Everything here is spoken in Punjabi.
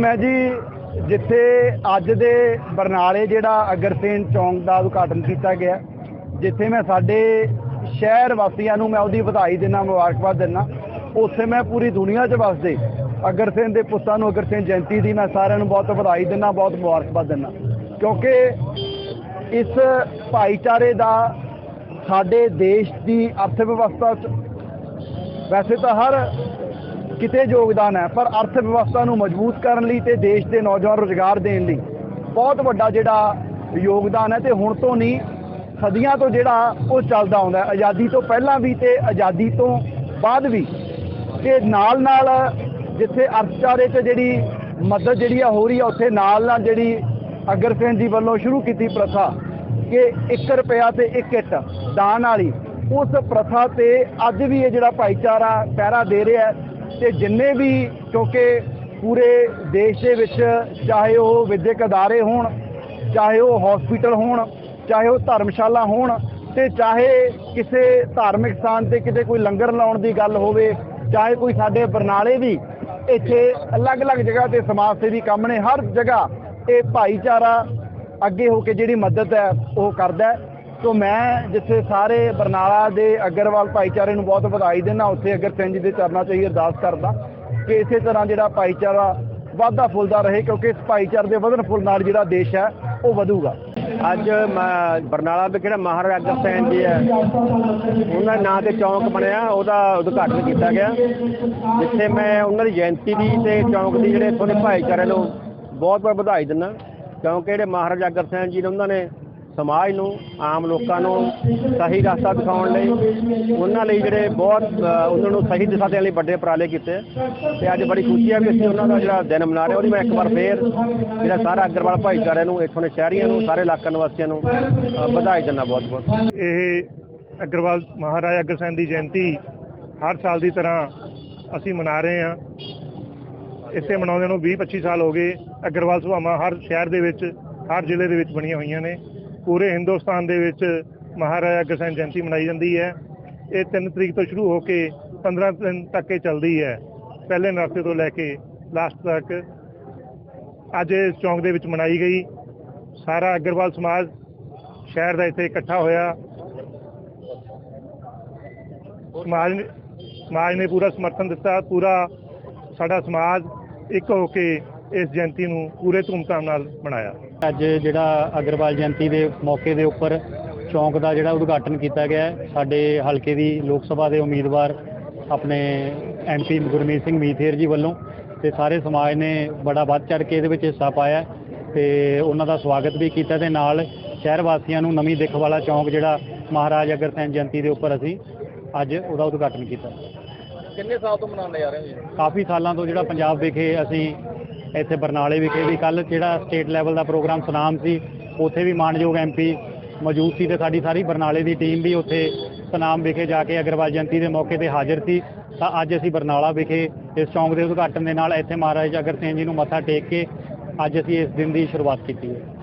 ਮੈਂ ਜੀ ਜਿੱਥੇ ਅੱਜ ਦੇ ਬਰਨਾਲੇ ਜਿਹੜਾ ਅਗਰਸੇਨ ਚੌਂਕ ਦਾ ਉਦਘਾਟਨ ਕੀਤਾ ਗਿਆ, ਜਿੱਥੇ ਮੈਂ ਸਾਡੇ ਸ਼ਹਿਰ ਵਾਸੀਆਂ ਨੂੰ ਮੈਂ ਉਹਦੀ ਵਧਾਈ ਦਿੰਦਾ ਮੁਬਾਰਕਬਾਦ ਦਿੰਦਾ ਉੱਥੇ ਮੈਂ ਪੂਰੀ ਦੁਨੀਆ 'ਚ ਵਸਦੇ ਅਗਰਸੇਨ ਦੇ ਪੁੱਤਾਂ ਨੂੰ ਅਗਰਸੇਨ ਜਯੰਤੀ ਦੀ ਮੈਂ ਸਾਰਿਆਂ ਨੂੰ ਬਹੁਤ ਵਧਾਈ ਦਿੰਦਾ ਬਹੁਤ ਮੁਬਾਰਕਬਾਦ ਦਿੰਦਾ ਕਿਉਂਕਿ ਇਸ ਭਾਈਚਾਰੇ ਦਾ ਸਾਡੇ ਦੇਸ਼ ਦੀ ਅਰਥ ਵਿਵਸਥਾ 'ਚ ਵੈਸੇ ਤਾਂ ਹਰ ਕਿਤੇ ਯੋਗਦਾਨ ਹੈ, ਪਰ ਅਰਥ ਵਿਵਸਥਾ ਨੂੰ ਮਜ਼ਬੂਤ ਕਰਨ ਲਈ ਤੇ ਦੇਸ਼ ਦੇ ਨੌਜਵਾਨ ਰੁਜ਼ਗਾਰ ਦੇਣ ਲਈ ਬਹੁਤ ਵੱਡਾ ਜਿਹੜਾ ਯੋਗਦਾਨ ਹੈ ਤੇ ਹੁਣ ਤੋਂ ਨਹੀਂ, ਸਦੀਆਂ ਤੋਂ ਜਿਹੜਾ ਉਹ ਚੱਲਦਾ ਆਉਂਦਾ ਆਜ਼ਾਦੀ ਤੋਂ ਪਹਿਲਾਂ ਵੀ ਤੇ ਆਜ਼ਾਦੀ ਤੋਂ ਬਾਅਦ ਵੀ ਤੇ ਨਾਲ ਨਾਲ ਜਿੱਥੇ ਅਰਥਚਾਰੇ 'ਚ ਜਿਹੜੀ ਮਦਦ ਜਿਹੜੀ ਆ ਹੋ ਰਹੀ ਆ, ਉੱਥੇ ਨਾਲ ਨਾਲ ਜਿਹੜੀ ਅਗਰਸੈਨ ਜੀ ਵੱਲੋਂ ਸ਼ੁਰੂ ਕੀਤੀ ਪ੍ਰਥਾ ਕਿ 1 ਰੁਪਿਆ ਤੇ 1 ਇੱਟ ਦਾਨ ਵਾਲੀ, ਉਸ ਪ੍ਰਥਾ ਤੇ ਅੱਜ ਵੀ ਇਹ ਜਿਹੜਾ ਭਾਈਚਾਰਾ, ਪਹਿਰਾ ਦੇ ਰਿਹਾ ਹੈ। ਤੇ ਜਿੰਨੇ ਵੀ, ਕਿਉਂਕਿ ਪੂਰੇ ਦੇਸ਼ ਦੇ ਵਿੱਚ ਚਾਹੇ ਉਹ ਵਿਦਿਅਕ ਅਦਾਰੇ ਹੋਣ, ਚਾਹੇ ਉਹ ਹਸਪੀਟਲ ਹੋਣ, ਚਾਹੇ ਉਹ ਧਰਮਸ਼ਾਲਾ ਹੋਣ ਤੇ ਚਾਹੇ ਕਿਸੇ ਧਾਰਮਿਕ ਸਥਾਨ ਤੇ ਕਿਤੇ ਕੋਈ ਲੰਗਰ ਲਾਉਣ ਦੀ ਗੱਲ ਹੋਵੇ, ਚਾਹੇ ਕੋਈ ਸਾਡੇ ਬਰਨਾਲੇ ਵੀ, ਇੱਥੇ ਅਲੱਗ-ਅਲੱਗ ਜਗ੍ਹਾ ਤੇ ਸਮਾਜ ਸੇਵੀ ਕੰਮ ਨੇ, ਹਰ ਜਗ੍ਹਾ ਇਹ ਭਾਈਚਾਰਾ ਅੱਗੇ ਹੋ ਕੇ ਜਿਹੜੀ ਮਦਦ ਹੈ, ਉਹ ਕਰਦਾ ਸੋ ਮੈਂ ਜਿੱਥੇ ਸਾਰੇ ਬਰਨਾਲਾ ਦੇ ਅਗਰਵਾਲ ਭਾਈਚਾਰੇ ਨੂੰ ਬਹੁਤ ਵਧਾਈ ਦਿੰਦਾ, ਉੱਥੇ ਅਗਰ ਸਿੰਘ ਜੀ ਦੇ ਚਰਨਾਂ 'ਚ ਹੀ ਅਰਦਾਸ ਕਰਦਾ ਕਿ ਇਸੇ ਤਰ੍ਹਾਂ ਜਿਹੜਾ ਭਾਈਚਾਰਾ ਵਾਧਾ ਫੁੱਲਦਾ ਰਹੇ, ਕਿਉਂਕਿ ਇਸ ਭਾਈਚਾਰੇ ਦੇ ਵਧਣ ਫੁੱਲ ਨਾਲ ਜਿਹੜਾ ਦੇਸ਼ ਹੈ, ਉਹ ਵਧੂਗਾ। ਅੱਜ ਮ- ਬਰਨਾਲਾ ਦੇ ਜਿਹੜਾ ਮਹਾਰਾਜਾ ਅਗਰ ਸੈਨ ਜੀ ਹੈ, ਉਹਨਾਂ ਦੇ ਨਾਂ ਤੇ ਚੌਂਕ ਬਣਿਆ, ਉਹਦਾ ਉਦਘਾਟਨ ਕੀਤਾ ਗਿਆ, ਜਿੱਥੇ ਮੈਂ ਉਹਨਾਂ ਦੀ ਜਯੰਤੀ ਦੀ ਤੇ ਚੌਂਕ ਦੀ ਜਿਹੜੇ ਇੱਥੋਂ ਦੇ ਭਾਈਚਾਰੇ ਨੂੰ ਬਹੁਤ ਬਹੁਤ ਵਧਾਈ ਦਿੰਦਾ, ਕਿਉਂਕਿ ਜਿਹੜੇ ਮਹਾਰਾਜਾ ਅਗਰ ਸੈਨ ਜੀ ਨੇ ਉਹਨਾਂ ਨੇ ਸਮਾਜ ਨੂੰ, ਆਮ ਲੋਕਾਂ ਨੂੰ ਸਹੀ ਰਸਤਾ ਦਿਖਾਉਣ ਲਈ, ਉਹਨਾਂ ਲਈ ਜਿਹੜੇ ਬਹੁਤ ਉਹਨਾਂ ਨੂੰ ਸਹੀ ਦਿਸ਼ਾ ਦੇਣ ਲਈ ਵੱਡੇ ਉਪਰਾਲੇ ਕੀਤੇ। ਤੇ ਅੱਜ ਬੜੀ ਖੁਸ਼ੀ ਹੈ ਵੀ ਅਸੀਂ ਉਹਨਾਂ ਦਾ ਜਿਹੜਾ ਦਿਨ ਮਨਾ ਰਹੇ ਉਹਦੀ ਮੈਂ ਇੱਕ ਵਾਰ ਫੇਰ ਜਿਹੜਾ ਸਾਰਾ ਅਗਰਵਾਲ ਭਾਈਚਾਰੇ ਨੂੰ, ਇੱਥੋਂ ਦੇ ਸ਼ਹਿਰੀਆਂ ਨੂੰ, ਸਾਰੇ ਇਲਾਕਾ ਨਿਵਾਸੀਆਂ ਨੂੰ ਵਧਾਈ ਦਿੰਦਾ ਬਹੁਤ ਬਹੁਤ। ਇਹ ਅਗਰਵਾਲ ਮਹਾਰਾਜਾ ਅਗਰਸੈਨ ਦੀ ਜਯੰਤੀ ਹਰ ਸਾਲ ਦੀ ਤਰ੍ਹਾਂ ਅਸੀਂ ਮਨਾ ਰਹੇ ਹਾਂ। ਇਸੇ ਮਨਾਉਂਦੇ ਨੂੰ 20 25 ਸਾਲ ਹੋ ਗਏ, ਅਗਰਵਾਲ ਸੁਭਾਵਾਂ ਹਰ ਸ਼ਹਿਰ ਦੇ ਵਿੱਚ, ਹਰ ਜ਼ਿਲ੍ਹੇ ਦੇ ਵਿੱਚ ਬਣੀਆਂ ਹੋਈਆਂ ਨੇ। ਪੂਰੇ ਹਿੰਦੁਸਤਾਨ ਦੇ ਵਿੱਚ ਮਹਾਰਾਜਾ ਅਗਰਸੈਨ ਜਯੰਤੀ ਮਨਾਈ ਜਾਂਦੀ ਹੈ। ਇਹ 3 ਤਰੀਕ ਤੋਂ ਸ਼ੁਰੂ ਹੋ ਕੇ 15 ਦਿਨ ਤੱਕ ਇਹ ਚੱਲਦੀ ਹੈ। ਪਹਿਲੇ ਨਰਾਤੇ ਤੋਂ ਲੈ ਕੇ ਲਾਸਟ ਤੱਕ ਅੱਜ ਇਸ ਚੌਂਕ ਦੇ ਵਿੱਚ ਮਨਾਈ ਗਈ। ਸਾਰਾ ਅਗਰਵਾਲ ਸਮਾਜ ਸ਼ਹਿਰ ਦਾ ਇੱਥੇ ਇਕੱਠਾ ਹੋਇਆ। ਸਮਾਜ ਨੇ ਸਮਾਜ ਨੇ ਪੂਰਾ ਸਮਰਥਨ ਦਿੱਤਾ। ਪੂਰਾ ਸਾਡਾ ਸਮਾਜ ਇੱਕ ਹੋ ਕੇ ਇਸ ਜਯੰਤੀ ਨੂੰ ਪੂਰੇ ਧੂਮਧਾਮ ਨਾਲ ਮਨਾਇਆ। ਅੱਜ ਜਿਹੜਾ ਅਗਰਵਾਲ ਜਯੰਤੀ ਦੇ ਮੌਕੇ ਦੇ ਉੱਪਰ ਚੌਂਕ ਦਾ ਜਿਹੜਾ ਉਦਘਾਟਨ ਕੀਤਾ ਗਿਆ ਸਾਡੇ ਹਲਕੇ ਦੀ ਲੋਕ ਸਭਾ ਦੇ ਉਮੀਦਵਾਰ ਆਪਣੇ ਐਮਪੀ ਗੁਰਮੀਤ ਸਿੰਘ ਮੀਥੇਰ ਜੀ ਵੱਲੋਂ ਤੇ ਸਾਰੇ ਸਮਾਜ ਨੇ ਬੜਾ ਵੱਧ ਚੜ ਕੇ ਇਹਦੇ ਵਿੱਚ ਹਿੱਸਾ ਪਾਇਆ ਤੇ ਉਹਨਾਂ ਦਾ ਸਵਾਗਤ ਵੀ ਕੀਤਾ ਤੇ ਨਾਲ ਸ਼ਹਿਰ ਵਾਸੀਆਂ ਨੂੰ ਨਵੀਂ ਦਿੱਖ ਵਾਲਾ ਚੌਂਕ ਜਿਹੜਾ ਮਹਾਰਾਜ ਅਗਰਸੈਨ ਜਯੰਤੀ ਦੇ ਉੱਪਰ ਅਸੀਂ ਅੱਜ ਉਹਦਾ ਉਦਘਾਟਨ ਕੀਤਾ। ਕਿੰਨੇ ਸਾਲ ਤੋਂ ਮਨਾਉਂਦੇ ਜਾ ਰਹੇ ਹੋ ਕਾਫੀ ਸਾਲਾਂ ਤੋਂ ਜਿਹੜਾ ਪੰਜਾਬ ਵਿਖੇ ਅਸੀਂ ਇੱਥੇ ਬਰਨਾਲੇ ਵਿਖੇ ਵੀ ਕੱਲ ਜਿਹੜਾ ਸਟੇਟ ਲੈਵਲ ਦਾ ਪ੍ਰੋਗਰਾਮ ਸੁਨਾਮ ਸੀ, ਉੱਥੇ ਵੀ ਮਾਨਯੋਗ ਐਮਪੀ ਮੌਜੂਦ ਸੀ ਤੇ ਸਾਡੀ ਸਾਰੀ ਬਰਨਾਲੇ ਦੀ ਟੀਮ ਵੀ ਉੱਥੇ ਸੁਨਾਮ ਵਿਖੇ ਜਾ ਕੇ ਅਗਰਵਾਲ ਜਯੰਤੀ ਦੇ ਮੌਕੇ ਤੇ ਹਾਜ਼ਰ ਸੀ। ਤਾਂ ਅੱਜ ਅਸੀਂ ਬਰਨਾਲਾ ਵਿਖੇ ਇਸ ਚੌਂਕ ਦੇ ਉਦਘਾਟਨ ਦੇ ਨਾਲ ਇੱਥੇ ਮਹਾਰਾਜ ਅਗਰ ਸਿੰਘ ਜੀ ਨੂੰ ਮੱਥਾ ਟੇਕ ਕੇ ਅੱਜ ਅਸੀਂ ਇਸ ਦਿਨ ਦੀ ਸ਼ੁਰੂਆਤ ਕੀਤੀ ਹੈ।